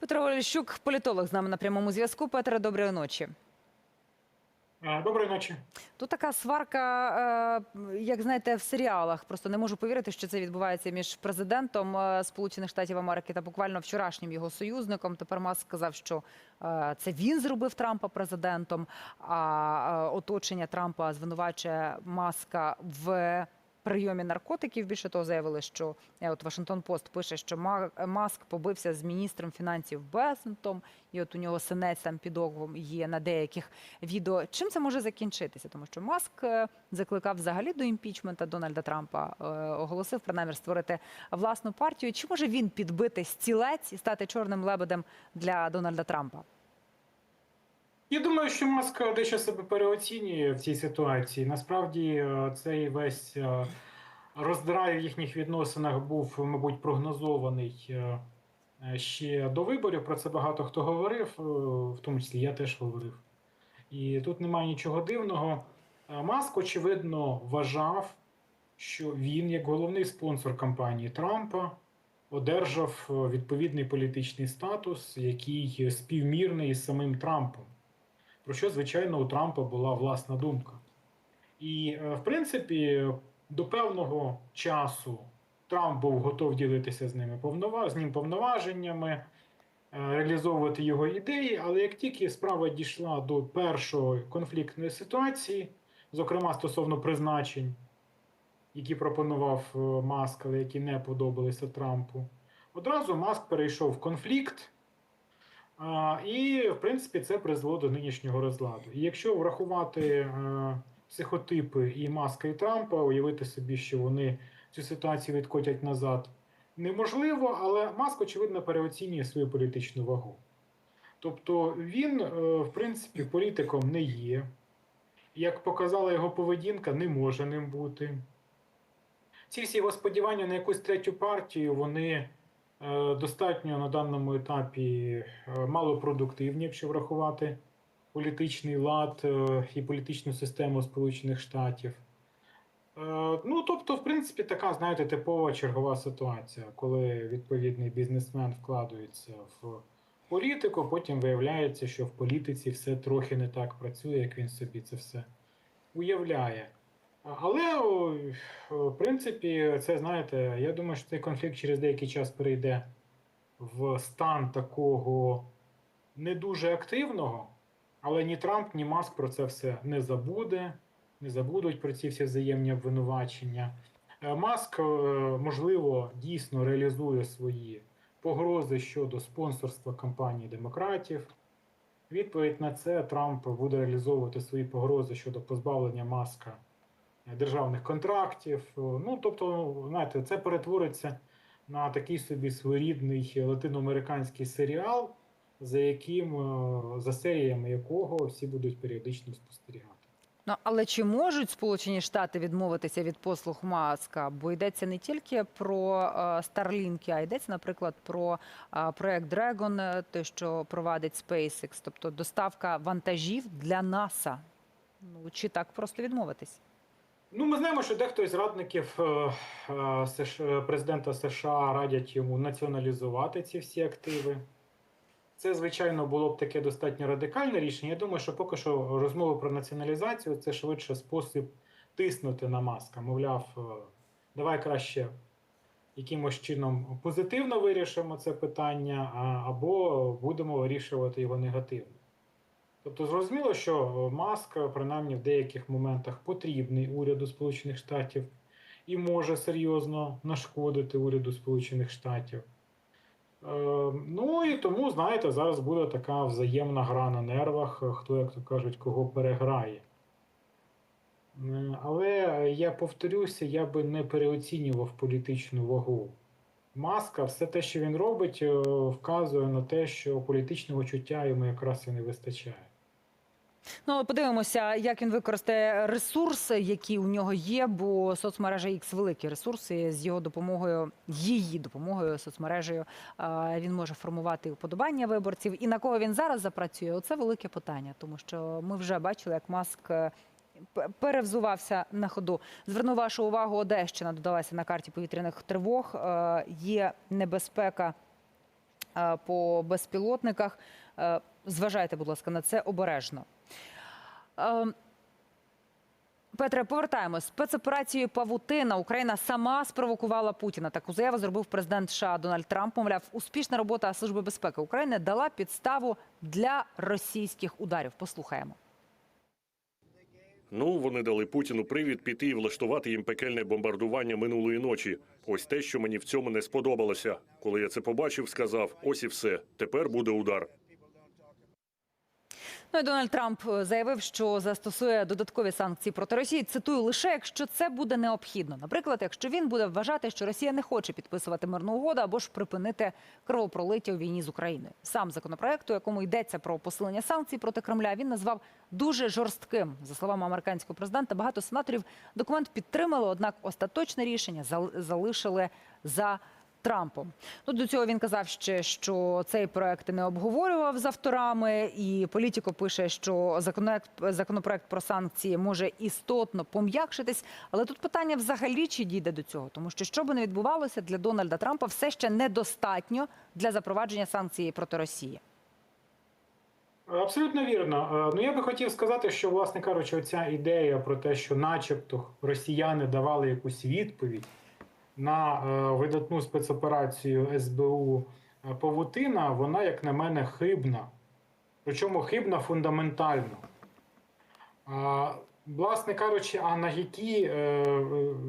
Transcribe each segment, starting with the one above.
Петро Олещук, політолог з нами на прямому зв'язку. Петре, доброї ночі. Доброї ночі. Тут така сварка, е, як знаєте, в серіалах. Просто не можу повірити, що це відбувається між президентом е, Сполучених Штатів Америки та буквально вчорашнім його союзником. Тепер Маск сказав, що е, це він зробив Трампа президентом. А оточення Трампа звинувачує Маска в прийомі наркотиків. Більше того, заявили, що е, от Вашингтон Пост пише, що Ма- Маск побився з міністром фінансів Бесентом, і от у нього синець там під оком є на деяких відео. Чим це може закінчитися? Тому що Маск е, закликав взагалі до імпічмента Дональда Трампа, е, оголосив про намір створити власну партію. Чи може він підбити стілець і стати чорним лебедем для Дональда Трампа? Я думаю, що Маск дещо себе переоцінює в цій ситуації. Насправді е, цей весь е, роздрай в їхніх відносинах був, мабуть, прогнозований е, е, ще до виборів. Про це багато хто говорив, е, в тому числі я теж говорив. І тут немає нічого дивного. Е, Маск, очевидно, вважав, що він, як головний спонсор кампанії Трампа, одержав е, відповідний політичний статус, який співмірний із самим Трампом. Про що, звичайно, у Трампа була власна думка. І, е, в принципі, до певного часу Трамп був готов ділитися з ними повнова... з ним повноваженнями, е, реалізовувати його ідеї, але як тільки справа дійшла до першої конфліктної ситуації, зокрема стосовно призначень, які пропонував е, Маск, але які не подобалися Трампу, одразу Маск перейшов в конфлікт. І, в принципі, це призвело до нинішнього розладу. І якщо врахувати е, психотипи і Маска, і Трампа, уявити собі, що вони цю ситуацію відкотять назад, неможливо, але Маск, очевидно, переоцінює свою політичну вагу. Тобто він, е, в принципі, політиком не є. Як показала його поведінка, не може ним бути. Ці всі його сподівання на якусь третю партію, вони достатньо на даному етапі е, малопродуктивні, якщо врахувати політичний лад е, і політичну систему Сполучених Штатів. Е, Ну, тобто, в принципі, така, знаєте, типова чергова ситуація, коли відповідний бізнесмен вкладається в політику, потім виявляється, що в політиці все трохи не так працює, як він собі це все уявляє. Але, в принципі, це знаєте, я думаю, що цей конфлікт через деякий час перейде в стан такого не дуже активного, але ні Трамп, ні Маск про це все не забуде, не забудуть про ці всі взаємні обвинувачення. Е, Маск, е, можливо, дійсно реалізує свої погрози щодо спонсорства кампанії демократів. Відповідь на це Трамп буде реалізовувати свої погрози щодо позбавлення маска державних контрактів. Е, Ну, тобто, знаєте, це перетвориться на такий собі своєрідний латиноамериканський серіал, за яким, е, за серіями якого всі будуть періодично спостерігати. Ну але чи можуть Сполучені Штати відмовитися від послуг Маска? Бо йдеться не тільки про е, Starlink, а йдеться, наприклад, про е, проект Dragon, е, те, що провадить SpaceX, тобто доставка вантажів для НАСА. Ну чи так просто відмовитись? Ну, ми знаємо, що дехто із радників е, е, президента США радять йому націоналізувати ці всі активи. Це, звичайно, було б таке достатньо радикальне рішення. Я думаю, що поки що розмови про націоналізацію це швидше спосіб тиснути на маска. Мовляв, е, давай краще якимось чином позитивно вирішимо це питання, або будемо вирішувати його негативно. Тобто зрозуміло, що Маск, е, принаймні в деяких моментах, потрібний уряду Сполучених Штатів і може серйозно нашкодити уряду Сполучених Штатів. Е, ну і тому, знаєте, зараз буде така взаємна гра на нервах, е, хто, як то кажуть, кого переграє. Е, Але я повторюся, я би не переоцінював політичну вагу. Маска, все те, що він робить, е, вказує на те, що політичного чуття йому якраз і не вистачає. Ну, подивимося, як він використає ресурси, які у нього є, бо соцмережа X великі ресурси з його допомогою, її допомогою, соцмережею, він може формувати уподобання виборців. І на кого він зараз запрацює? Оце велике питання, тому що ми вже бачили, як маск. е, Перевзувався на ходу. Зверну вашу увагу, Одещина додалася на карті повітряних тривог. Е, Є небезпека е, по безпілотниках. Зважайте, будь ласка, на це обережно. Е, Петре, повертаємось. Спецоперацією Павутина Україна сама спровокувала Путіна. Таку заяву зробив президент США Дональд Трамп. Мовляв, успішна робота Служби безпеки України дала підставу для російських ударів. Послухаємо. Ну, вони дали Путіну привід піти і влаштувати їм пекельне бомбардування минулої ночі. Ось те, що мені в цьому не сподобалося. Коли я це побачив, сказав: ось і все. Тепер буде удар. Ну і Дональд Трамп е, заявив, що застосує додаткові санкції проти Росії. Цитую лише якщо це буде необхідно. Наприклад, якщо він буде вважати, що Росія не хоче підписувати мирну угоду або ж припинити кровопролиття у війні з Україною. Сам законопроект, у якому йдеться про посилення санкцій проти Кремля, він назвав дуже жорстким. За словами американського президента, багато сенаторів документ підтримали, однак остаточне рішення зал- залишили за. Трампом. Ну, до цього він казав ще, що цей проект не обговорював з авторами, і політико пише, що законопроект, про санкції може істотно пом'якшитись. Але тут питання взагалі чи дійде до цього, тому що що би не відбувалося для Дональда Трампа, все ще недостатньо для запровадження санкцій проти Росії. Абсолютно вірно. Е, Ну я би хотів сказати, що, власне кажучи, оця ідея про те, що, начебто, росіяни давали якусь відповідь на е, видатну спецоперацію СБУ е, Павутина, вона, як на мене, хибна. Причому хибна фундаментально. Власне кажучи, а на які е,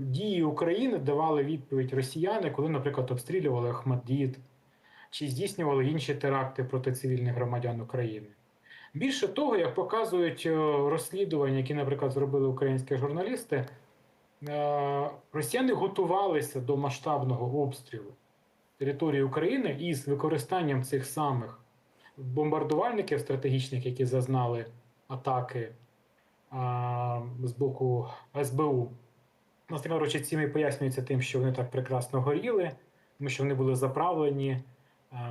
дії України давали відповідь росіяни, коли, наприклад, обстрілювали Ахмаддіт чи здійснювали інші теракти проти цивільних громадян України? Більше того, як показують розслідування, які, наприклад, зробили українські журналісти, росіяни готувалися до масштабного обстрілу території України із використанням цих самих бомбардувальників стратегічних, які зазнали атаки а, з боку СБУ. Власне кажучи, цим і пояснюється тим, що вони так прекрасно горіли, тому що вони були заправлені,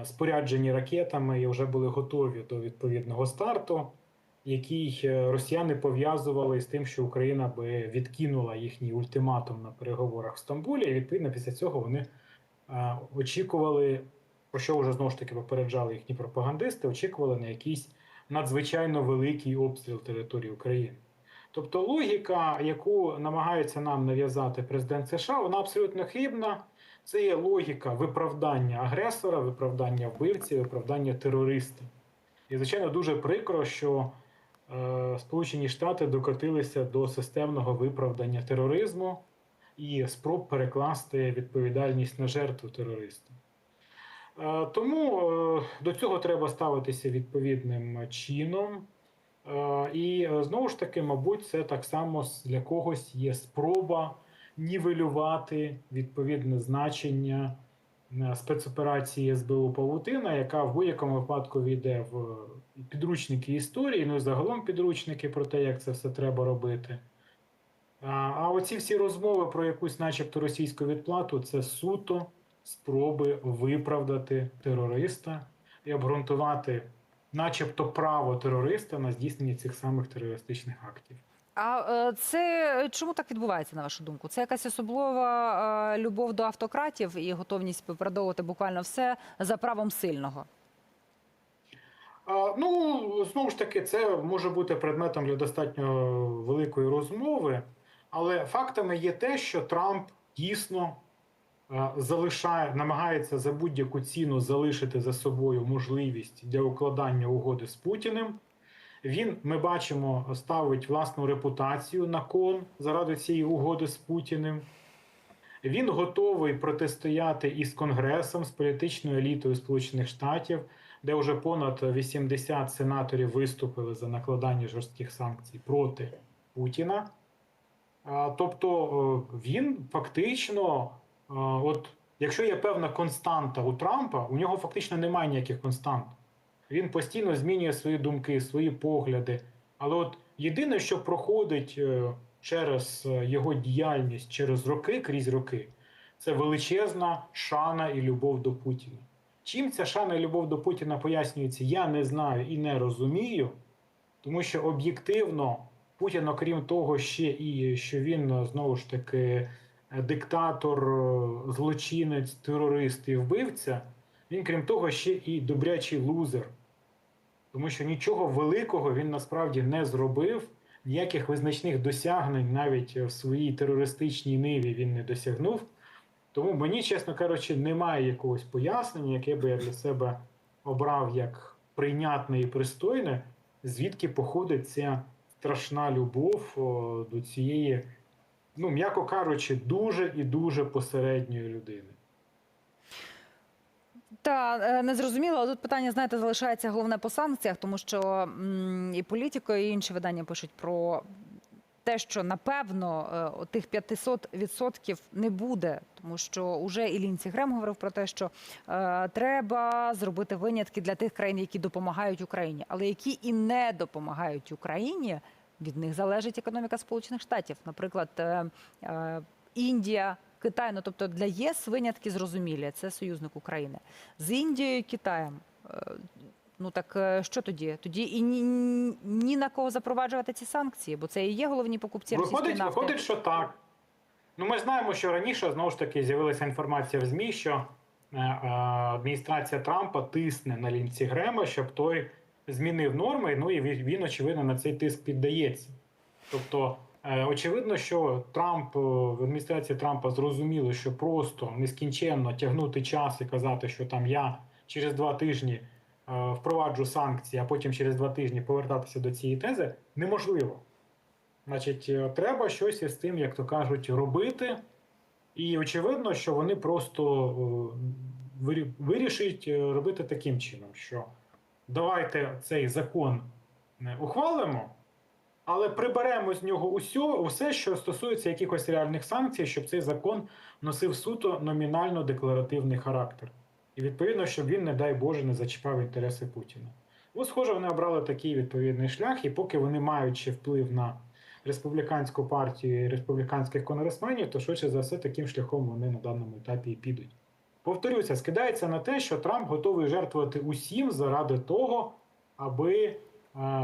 споряджені ракетами і вже були готові до відповідного старту, який е, росіяни пов'язували з тим, що Україна би відкинула їхній ультиматум на переговорах в Стамбулі. І відповідно після цього вони очікували, про що вже знову ж таки попереджали їхні пропагандисти, очікували на якийсь надзвичайно великий обстріл території України. Тобто логіка, яку намагається нам нав'язати президент США, вона абсолютно хибна. Це є логіка виправдання агресора, виправдання вбивці, виправдання терориста. І, звичайно, дуже прикро, що е, Сполучені Штати докотилися до системного виправдання тероризму і спроб перекласти відповідальність на жертву терориста. Е, Тому е, до цього треба ставитися відповідним чином. Е, І е, знову ж таки, мабуть, це так само для когось є спроба нівелювати відповідне значення е, спецоперації СБУ Павутина, яка в будь-якому випадку війде в підручники історії, ну і загалом підручники про те, як це все треба робити. А, а оці всі розмови про якусь, начебто, російську відплату це суто спроби виправдати терориста і обґрунтувати, начебто, право терориста на здійснення цих самих терористичних актів. А е, це чому так відбувається, на вашу думку? Це якась особлива е, любов до автократів і готовність виправдовувати буквально все за правом сильного. Ну, знову ж таки, це може бути предметом для достатньо великої розмови, але фактами є те, що Трамп дійсно е, залишає, намагається за будь-яку ціну залишити за собою можливість для укладання угоди з Путіним. Він, ми бачимо, ставить власну репутацію на кон заради цієї угоди з Путіним. Він готовий протистояти із Конгресом, з політичною елітою Сполучених Штатів, де вже понад 80 сенаторів виступили за накладання жорстких санкцій проти Путіна. Тобто е, він фактично, е, от якщо є певна константа у Трампа, у нього фактично немає ніяких констант. Він постійно змінює свої думки, свої погляди. Але от єдине, що проходить е, через його діяльність через роки, крізь роки, це величезна шана і любов до Путіна. Чим ця шана і любов до Путіна пояснюється, я не знаю і не розумію, тому що об'єктивно Путін, окрім того, ще і що він знову ж таки диктатор, злочинець, терорист і вбивця, він, крім того, ще і добрячий лузер. Тому що нічого великого він насправді не зробив, ніяких визначних досягнень навіть в своїй терористичній ниві він не досягнув. Тому мені, чесно кажучи, немає якогось пояснення, яке би я для себе обрав як прийнятне і пристойне, звідки походить ця страшна любов о, до цієї, ну, м'яко кажучи, дуже і дуже посередньої людини. Та е, не зрозуміло, але тут питання, знаєте, залишається головне по санкціях, тому що і політико, і інші видання пишуть про те, що напевно е, тих 500% не буде, тому що уже і Грем говорив про те, що е, треба зробити винятки для тих країн, які допомагають Україні, але які і не допомагають Україні. Від них залежить економіка Сполучених Штатів, наприклад, е, е, Індія, Китай. Ну тобто для ЄС винятки зрозумілі. Це союзник України з Індією і Китаєм. Ну так е, що тоді? Тоді і ні, ні на кого запроваджувати ці санкції, бо це і є головні покупці Виходить, нафти. виходить, що так. Ну, ми знаємо, що раніше знову ж таки з'явилася інформація в ЗМІ, що е, е, адміністрація Трампа тисне на лінці Грема, щоб той змінив норми. Ну і він, очевидно, на цей тиск піддається. Тобто, е, очевидно, що Трамп е, в адміністрації Трампа зрозуміли, що просто нескінченно тягнути час і казати, що там я через два тижні впроваджу санкції, а потім через два тижні повертатися до цієї тези, неможливо. Значить, е, треба щось із тим, як то кажуть, робити. І очевидно, що вони просто е, вирі- вирішать е, робити таким чином, що давайте цей закон е, ухвалимо, але приберемо з нього усьо, усе, що стосується якихось реальних санкцій, щоб цей закон носив суто номінально декларативний характер. І відповідно, щоб він, не дай Боже, не зачіпав інтереси Путіна. Ось, схоже, вони обрали такий відповідний шлях, і поки вони мають ще вплив на республіканську партію і республіканських конгресменів, то швидше за все таким шляхом вони на даному етапі і підуть. Повторюся, скидається на те, що Трамп готовий жертвувати усім заради того, аби е,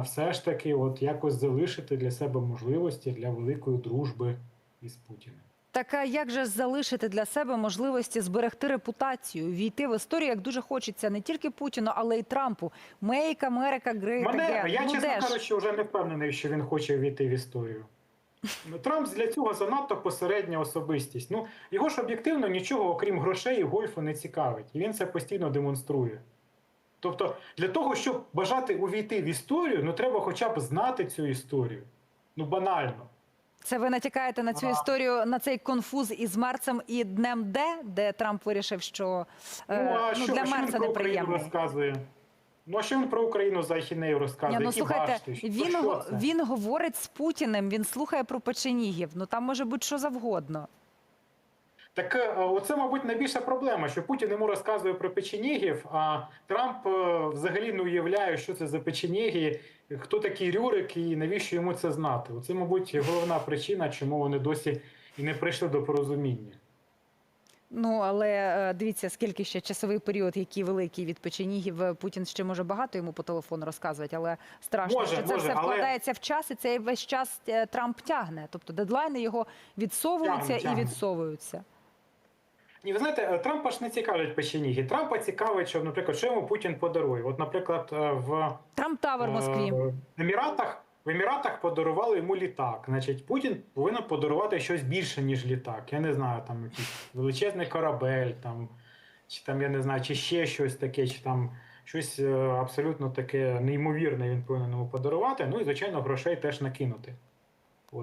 все ж таки от якось залишити для себе можливості для великої дружби із Путіним. Так а як же залишити для себе можливості зберегти репутацію, війти в історію, як дуже хочеться не тільки Путіну, але й Трампу. Make America Great Мене, Again. я, ну, чесно де кажучи, вже не впевнений, що він хоче війти в історію. Ну, Трамп для цього занадто посередня особистість. Ну, його ж об'єктивно нічого, окрім грошей і гольфу, не цікавить. І він це постійно демонструє. Тобто, для того, щоб бажати увійти в історію, ну треба хоча б знати цю історію. Ну, банально. Це ви натякаєте на цю історію, на цей конфуз із Марцем і Днем Д, де Трамп вирішив, що е, ну, а ну, що, для а що він про Україну неприємно. розказує? Ну, а що він про Україну за Ахінею розказує? Ні, ну Які слухайте, башти? Що- він, що го- це? він говорить з Путіним, він слухає про печенігів. Ну там може бути що завгодно. Так е, оце, мабуть, найбільша проблема, що Путін йому розказує про печенігів, а Трамп е, взагалі не уявляє, що це за печеніги, хто такий Рюрик і навіщо йому це знати. Оце, мабуть, головна причина, чому вони досі і не прийшли до порозуміння. Ну але е, дивіться, скільки ще часовий період, який великий від печенігів. Путін ще може багато йому по телефону розказувати, але страшно, Може, що це може, все але- вкладається в час, і цей весь час Трамп тягне. Тобто дедлайни його відсовуються Тягне, і тягне. відсовуються. Ні, ви знаєте, е, Трампа ж не цікавлять печеніги. Трампа цікавить, що, наприклад, що йому Путін подарує. От, наприклад, е, в Трамп Тавер Москві. Е, В Еміратах, в Еміратах подарували йому літак. Значить, Путін повинен подарувати щось більше, ніж літак. Я не знаю, там якийсь величезний корабель, там, чи там, я не знаю, чи ще щось таке, чи там щось абсолютно таке неймовірне він повинен йому подарувати. Ну і, звичайно, грошей теж накинути.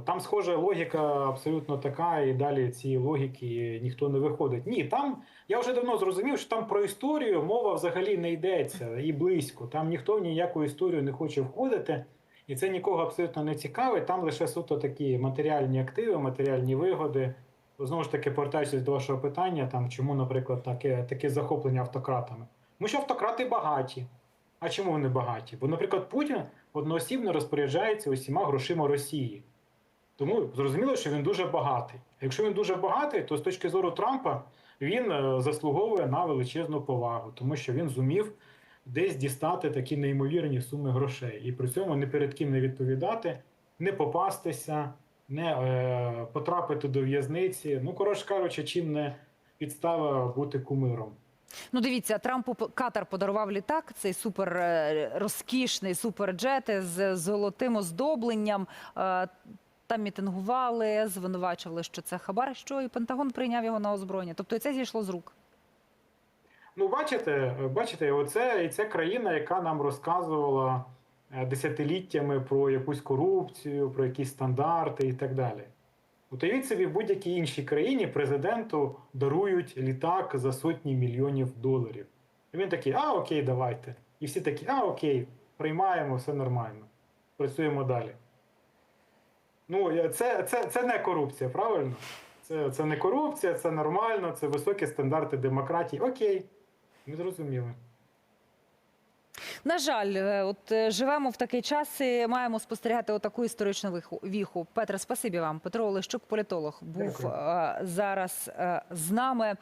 Там, схоже, логіка абсолютно така, і далі цієї логіки ніхто не виходить. Ні, там я вже давно зрозумів, що там про історію мова взагалі не йдеться і близько. Там ніхто в ніяку історію не хоче входити, і це нікого абсолютно не цікавить. Там лише суто такі матеріальні активи, матеріальні вигоди. Знову ж таки, повертаючись до вашого питання, там чому, наприклад, таке, таке захоплення автократами? Тому що автократи багаті. А чому вони багаті? Бо, наприклад, Путін одноосібно розпоряджається усіма грошима Росії. Тому зрозуміло, що він дуже багатий. Якщо він дуже багатий, то з точки зору Трампа він е, заслуговує на величезну повагу, тому що він зумів десь дістати такі неймовірні суми грошей, і при цьому не перед ким не відповідати, не попастися, не е, потрапити до в'язниці. Ну, коротше кажучи, чим не підстава бути кумиром. Ну, дивіться, Трампу Катар подарував літак, цей супер е, розкішний суперджет з золотим оздобленням. Там мітингували, звинувачували, що це хабар, що і Пентагон прийняв його на озброєння. Тобто це зійшло з рук. Ну, бачите, бачите, оце і це країна, яка нам розказувала е, десятиліттями про якусь корупцію, про якісь стандарти і так далі. Уявіть собі, в будь-якій іншій країні президенту дарують літак за сотні мільйонів доларів. І він такий, а окей, давайте. І всі такі, а окей, приймаємо, все нормально. Працюємо далі. Ну, це, це, це не корупція, правильно? Це, це не корупція, це нормально, це високі стандарти демократії. Окей, ми зрозуміли. На жаль, е, от е, живемо в такий час і маємо спостерігати отаку історичну віху-. Петре, спасибі вам. Петро Олещук, політолог, був Дякую. е, зараз з нами.